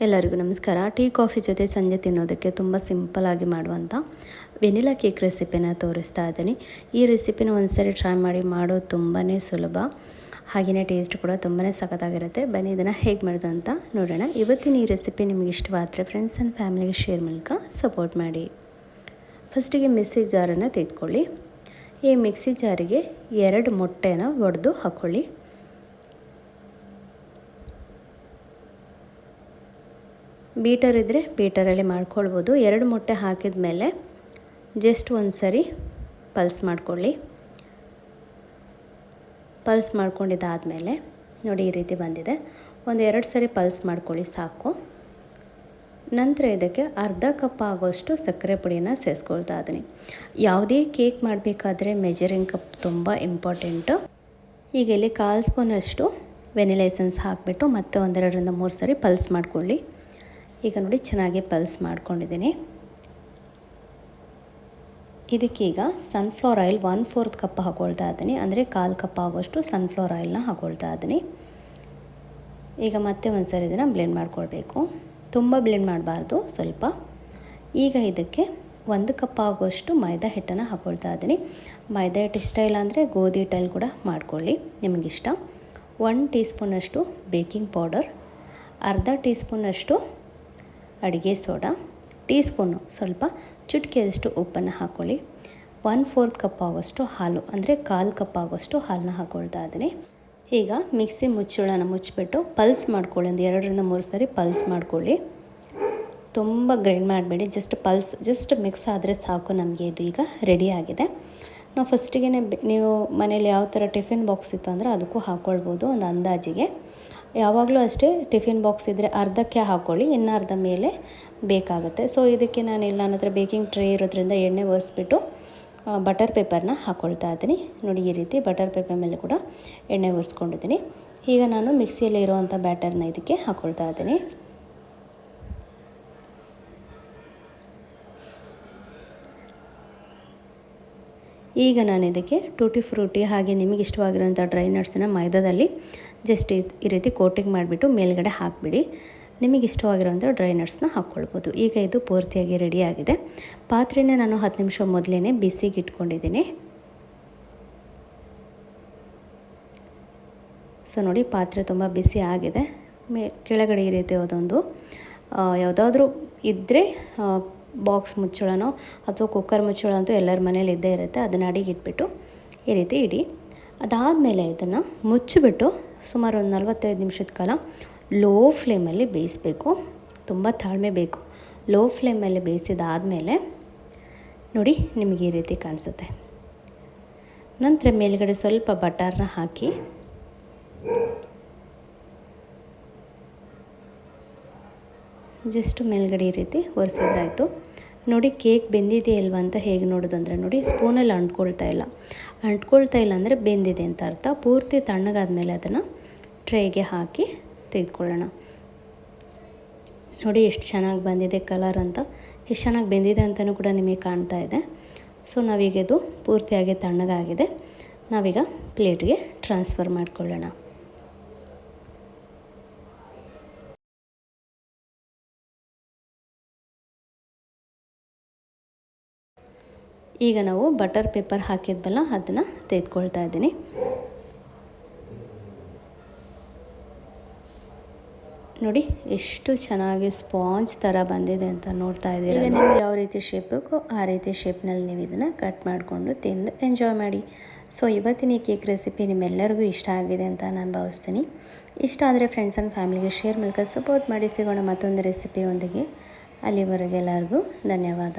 ಎಲ್ಲರಿಗೂ ನಮಸ್ಕಾರ. Tea, coffee ಜೊತೆ ಸಂಜೆ ತಿನ್ನೋದಕ್ಕೆ ತುಂಬ ಸಿಂಪಲಾಗಿ ಮಾಡುವಂಥ ವೆನಿಲಾ ಕೇಕ್ ರೆಸಿಪಿನ ತೋರಿಸ್ತಾ ಇದ್ದೀನಿ. ಈ ರೆಸಿಪಿನ ಒಂದ್ಸರಿ ಟ್ರೈ ಮಾಡಿ ಮಾಡೋದು ತುಂಬಾ ಸುಲಭ. ಹಾಗೆಯೇ ಟೇಸ್ಟ್ ಕೂಡ ತುಂಬಾ ಸಖತ್ತಾಗಿರುತ್ತೆ. ಬನ್ನಿ, ಇದನ್ನು ಹೇಗೆ ಮಾಡೋದು ನೋಡೋಣ. ಇವತ್ತಿನ ಈ ರೆಸಿಪಿ ನಿಮಗೆ ಇಷ್ಟವಾದರೆ ಫ್ರೆಂಡ್ಸ್ ಆ್ಯಂಡ್ ಫ್ಯಾಮಿಲಿಗೆ ಶೇರ್ ಮೂಲಕ ಸಪೋರ್ಟ್ ಮಾಡಿ. ಫಸ್ಟಿಗೆ ಮಿಕ್ಸಿ ಜಾರನ್ನು ತೆಗೆದುಕೊಳ್ಳಿ. ಈ ಮಿಕ್ಸಿ ಜಾರಿಗೆ ಎರಡು ಮೊಟ್ಟೆನ ಒಡೆದು ಹಾಕ್ಕೊಳ್ಳಿ ಬೀಟರ್ ಇದ್ದರೆ ಬೀಟರಲ್ಲಿ ಮಾಡ್ಕೊಳ್ಬೋದು. ಎರಡು ಮೊಟ್ಟೆ ಹಾಕಿದ ಮೇಲೆ ಜಸ್ಟ್ ಒಂದು ಸರಿ ಪಲ್ಸ್ ಮಾಡ್ಕೊಳ್ಳಿ. ಪಲ್ಸ್ ಮಾಡ್ಕೊಂಡಿದ್ದಾದಮೇಲೆ ನೋಡಿ ಈ ರೀತಿ ಬಂದಿದೆ. ಒಂದು ಎರಡು ಸರಿ ಪಲ್ಸ್ ಮಾಡ್ಕೊಳ್ಳಿ ಸಾಕು. ನಂತರ ಇದಕ್ಕೆ ಅರ್ಧ ಕಪ್ ಆಗೋಷ್ಟು ಸಕ್ಕರೆ ಪುಡಿನ ಸೇರಿಸ್ಕೊಳ್ತಾ ಇದ್ದೀನಿ. ಯಾವುದೇ ಕೇಕ್ ಮಾಡಬೇಕಾದ್ರೆ ಮೆಜರಿಂಗ್ ಕಪ್ ತುಂಬ ಇಂಪಾರ್ಟೆಂಟು. ಈಗ ಇಲ್ಲಿ ಕಾಲು ಸ್ಪೂನಷ್ಟು ವೆನಿಲೈಸನ್ಸ್ ಹಾಕಿಬಿಟ್ಟು ಮತ್ತೆ ಒಂದೆರಡರಿಂದ ಮೂರು ಸರಿ ಪಲ್ಸ್ ಮಾಡ್ಕೊಳ್ಳಿ. ಈಗ ನೋಡಿ ಚೆನ್ನಾಗಿ ಪಲ್ಸ್ ಮಾಡ್ಕೊಂಡಿದ್ದೀನಿ. ಇದಕ್ಕೀಗ sunflower oil one fourth cup ಹಾಕೊಳ್ತಾ ಇದ್ದೀನಿ. ಅಂದರೆ ಕಾಲು ಕಪ್ ಆಗೋಷ್ಟು ಸನ್ಫ್ಲವರ್ ಆಯಿಲ್ನ ಹಾಕೊಳ್ತಾ ಇದ್ದೀನಿ. ಈಗ ಮತ್ತೆ ಒಂದು ಸರಿ ಇದನ್ನು ಬ್ಲೆಂಡ್ ಮಾಡ್ಕೊಳ್ಬೇಕು. ತುಂಬ ಬ್ಲೆಂಡ್ ಮಾಡಬಾರ್ದು, ಸ್ವಲ್ಪ. ಈಗ ಇದಕ್ಕೆ ಒಂದು ಕಪ್ ಆಗೋಷ್ಟು ಮೈದಾ ಹಿಟ್ಟನ್ನು ಹಾಕೊಳ್ತಾ ಇದ್ದೀನಿ. ಮೈದಾ ಹಿಟ್ಟು ಇಷ್ಟ ಇಲ್ಲ ಅಂದರೆ ಗೋಧಿ ಹಿಟ್ಟಲ್ಲಿ ಕೂಡ ಮಾಡ್ಕೊಳ್ಳಿ, ನಿಮಗಿಷ್ಟ. ಒನ್ ಟೀ ಸ್ಪೂನಷ್ಟು ಬೇಕಿಂಗ್ ಪೌಡರ್ ಅರ್ಧ ಟೀ ಸ್ಪೂನಷ್ಟು ಅಡುಗೆ ಸೋಡಾ, ಟೀ ಸ್ಪೂನು ಸ್ವಲ್ಪ, ಚುಟ್ಕಿಯಷ್ಟು ಉಪ್ಪನ್ನು ಹಾಕ್ಕೊಳ್ಳಿ ಒನ್ ಫೋರ್ತ್ ಕಪ್ ಆಗೋಷ್ಟು ಹಾಲು, ಅಂದರೆ ಕಾಲು ಕಪ್ ಆಗೋಷ್ಟು ಹಾಲನ್ನ ಹಾಕ್ಕೊಳ್ತಾ ಇದ್ದೀನಿ. ಈಗ ಮಿಕ್ಸಿ ಮುಚ್ಚಳನ ಮುಚ್ಚಿಬಿಟ್ಟು ಪಲ್ಸ್ ಮಾಡ್ಕೊಳ್ಳಿ, ಒಂದು ಎರಡರಿಂದ ಮೂರು ಸಾರಿ ಪಲ್ಸ್ ಮಾಡ್ಕೊಳ್ಳಿ. ತುಂಬ ಗ್ರೈಂಡ್ ಮಾಡಬೇಡಿ, ಜಸ್ಟ್ ಪಲ್ಸ್, ಜಸ್ಟ್ ಮಿಕ್ಸ್ ಆದರೆ ಸಾಕು ನಮಗೆ, ಇದು ಈಗ ರೆಡಿ ಆಗಿದೆ. ನಾವು ಫಸ್ಟಿಗೆ ನೀವು ಮನೇಲಿ ಯಾವ ಥರ ಟಿಫಿನ್ ಬಾಕ್ಸ್ ಇತ್ತು ಅಂದರೆ ಅದಕ್ಕೂ ಹಾಕ್ಕೊಳ್ಬೋದು ಒಂದು ಅಂದಾಜಿಗೆ. ಯಾವಾಗಲೂ ಅಷ್ಟೇ ಟಿಫಿನ್ ಬಾಕ್ಸ್ ಇದ್ದರೆ ಅರ್ಧಕ್ಕೆ ಹಾಕ್ಕೊಳ್ಳಿ, ಇನ್ನು ಅರ್ಧ ಮೇಲೆ ಬೇಕಾಗುತ್ತೆ. ಸೊ ಇದಕ್ಕೆ ನಾನು ಇಲ್ಲ ನನ್ನ ಬೇಕಿಂಗ್ ಟ್ರೇ ಇರೋದ್ರಿಂದ ಎಣ್ಣೆ ಒರೆಸ್ಬಿಟ್ಟು ಬಟರ್ ಪೇಪರ್ನ ಹಾಕ್ಕೊಳ್ತಾ ಇದ್ದೀನಿ. ನೋಡಿ, ಈ ರೀತಿ ಬಟರ್ ಪೇಪರ್ ಮೇಲೆ ಕೂಡ ಎಣ್ಣೆ ಒರೆಸ್ಕೊಂಡಿದ್ದೀನಿ. ಈಗ ನಾನು ಮಿಕ್ಸಿಯಲ್ಲಿ ಇರುವಂಥ ಬ್ಯಾಟರ್ನ ಇದಕ್ಕೆ ಹಾಕ್ಕೊಳ್ತಾ ಇದ್ದೀನಿ. ಈಗ ನಾನು ಇದಕ್ಕೆ ಟೂಟಿ ಫ್ರೂಟಿ ಹಾಗೆ ನಿಮಗೆ ಇಷ್ಟವಾಗಿರೋಂಥ ಡ್ರೈ ನಟ್ಸನ್ನ ಮೈದಾದಲ್ಲಿ ಜಸ್ಟ್ ಈ ರೀತಿ ಕೋಟಿಂಗ್ ಮಾಡಿಬಿಟ್ಟು ಮೇಲ್ಗಡೆ ಹಾಕಿಬಿಡಿ. ನಿಮಗೆ ಇಷ್ಟವಾಗಿರೋಂಥ ಡ್ರೈ ನಟ್ಸ್ನ ಹಾಕ್ಕೊಳ್ಬೋದು. ಈಗ ಇದು ಪೂರ್ತಿಯಾಗಿ ರೆಡಿಯಾಗಿದೆ ಪಾತ್ರೆನ ನಾನು ಹತ್ತು ನಿಮಿಷ ಮೊದಲೇ ಬಿಸಿಗೆ ಇಟ್ಕೊಂಡಿದ್ದೀನಿ. ಸೊ ನೋಡಿ, ಪಾತ್ರೆ ತುಂಬ ಬಿಸಿ ಆಗಿದೆ. ಮೇ ಕೆಳಗಡೆ ಈ ರೀತಿ ಅದೊಂದು ಯಾವುದಾದ್ರೂ ಇದ್ದರೆ ಬಾಕ್ಸ್ ಮುಚ್ಚಳನೋ ಅಥವಾ ಕುಕ್ಕರ್ ಮುಚ್ಚಳ ಅಂತೂ ಎಲ್ಲರ ಮನೇಲಿ ಇದ್ದೇ ಇರುತ್ತೆ. ಅದನ್ನು ಅಡಿಗೆ ಇಟ್ಬಿಟ್ಟು ಈ ರೀತಿ ಇಡಿ. ಅದಾದಮೇಲೆ ಇದನ್ನು ಮುಚ್ಚಿಬಿಟ್ಟು ಸುಮಾರು ಒಂದು ನಲ್ವತ್ತೈದು ನಿಮಿಷದ ಕಾಲ ಲೋ ಫ್ಲೇಮಲ್ಲಿ ಬೇಯಿಸಬೇಕು. ತುಂಬ ತಾಳ್ಮೆ ಬೇಕು. ಲೋ ಫ್ಲೇಮಲ್ಲಿ ಬೇಯಿಸಿದಾದಮೇಲೆ ನೋಡಿ ನಿಮಗೆ ಈ ರೀತಿ ಕಾಣಿಸುತ್ತೆ. ನಂತರ ಮೇಲುಗಡೆ ಸ್ವಲ್ಪ ಬಟರ್ನ ಹಾಕಿ ಜಸ್ಟ್ ಮೇಲ್ಗಡೆ ಈ ರೀತಿ ಒರೆಸಿದ್ರಾಯ್ತು. ನೋಡಿ ಕೇಕ್ ಬೆಂದಿದೆ ಅಲ್ವಾ ಅಂತ ಹೇಗೆ ನೋಡೋದಂದರೆ ನೋಡಿ ಸ್ಪೂನಲ್ಲಿ ಅಂಟ್ಕೊಳ್ತಾ ಇಲ್ಲ. ಅಂಟ್ಕೊಳ್ತಾ ಇಲ್ಲ ಅಂದರೆ ಬೆಂದಿದೆ ಅಂತ ಅರ್ಥ. ಪೂರ್ತಿ ತಣ್ಣಗಾದ್ಮೇಲೆ ಅದನ್ನು ಟ್ರೇಗೆ ಹಾಕಿ ತೆಗೆದುಕೊಳ್ಳೋಣ. ನೋಡಿ ಎಷ್ಟು ಚೆನ್ನಾಗಿ ಬಂದಿದೆ ಕಲರ್ ಅಂತ. ಎಷ್ಟು ಚೆನ್ನಾಗಿ ಬೆಂದಿದೆ ಅಂತಲೂ ಕೂಡ ನಿಮಗೆ ಕಾಣ್ತಾ ಇದೆ. ಸೊ ನಾವೀಗ ಇದು ಪೂರ್ತಿಯಾಗಿ ತಣ್ಣಗಾಗಿದೆ. ನಾವೀಗ ಪ್ಲೇಟ್ಗೆ ಟ್ರಾನ್ಸ್ಫರ್ ಮಾಡ್ಕೊಳ್ಳೋಣ. ಈಗ ನಾವು ಬಟರ್ ಪೇಪರ್ ಹಾಕಿದ್ವಲ್ಲ ಅದನ್ನು ತೆಗೆದುಕೊಳ್ತಾ ಇದ್ದೀನಿ. ನೋಡಿ ಎಷ್ಟು ಚೆನ್ನಾಗಿ ಸ್ಪಾಂಜ್ ಥರ ಬಂದಿದೆ ಅಂತ ನೋಡ್ತಾ ಇದ್ದೀರಿ ಈಗ ನಿಮ್ಗೆ ಯಾವ ರೀತಿ ಶೇಪ್ ಬೇಕೋ ಆ ರೀತಿ ಶೇಪ್ನಲ್ಲಿ ನೀವು ಇದನ್ನು ಕಟ್ ಮಾಡಿಕೊಂಡು ತಿಂದು ಎಂಜಾಯ್ ಮಾಡಿ. ಸೊ ಇವತ್ತಿನ ಈ ಕೇಕ್ ರೆಸಿಪಿ ನಿಮ್ಮೆಲ್ಲರಿಗೂ ಇಷ್ಟ ಆಗಿದೆ ಅಂತ ನಾನು ಭಾವಿಸ್ತೀನಿ. ಇಷ್ಟ ಆದರೆ ಫ್ರೆಂಡ್ಸ್ ಆ್ಯಂಡ್ ಫ್ಯಾಮಿಲಿಗೆ ಶೇರ್ ಮೂಲಕ ಸಪೋರ್ಟ್ ಮಾಡಿ ಸಿಗೋಣ ಮತ್ತೊಂದು ರೆಸಿಪಿಯೊಂದಿಗೆ ಅಲ್ಲಿವರೆಗೆ ಎಲ್ಲರಿಗೂ ಧನ್ಯವಾದ.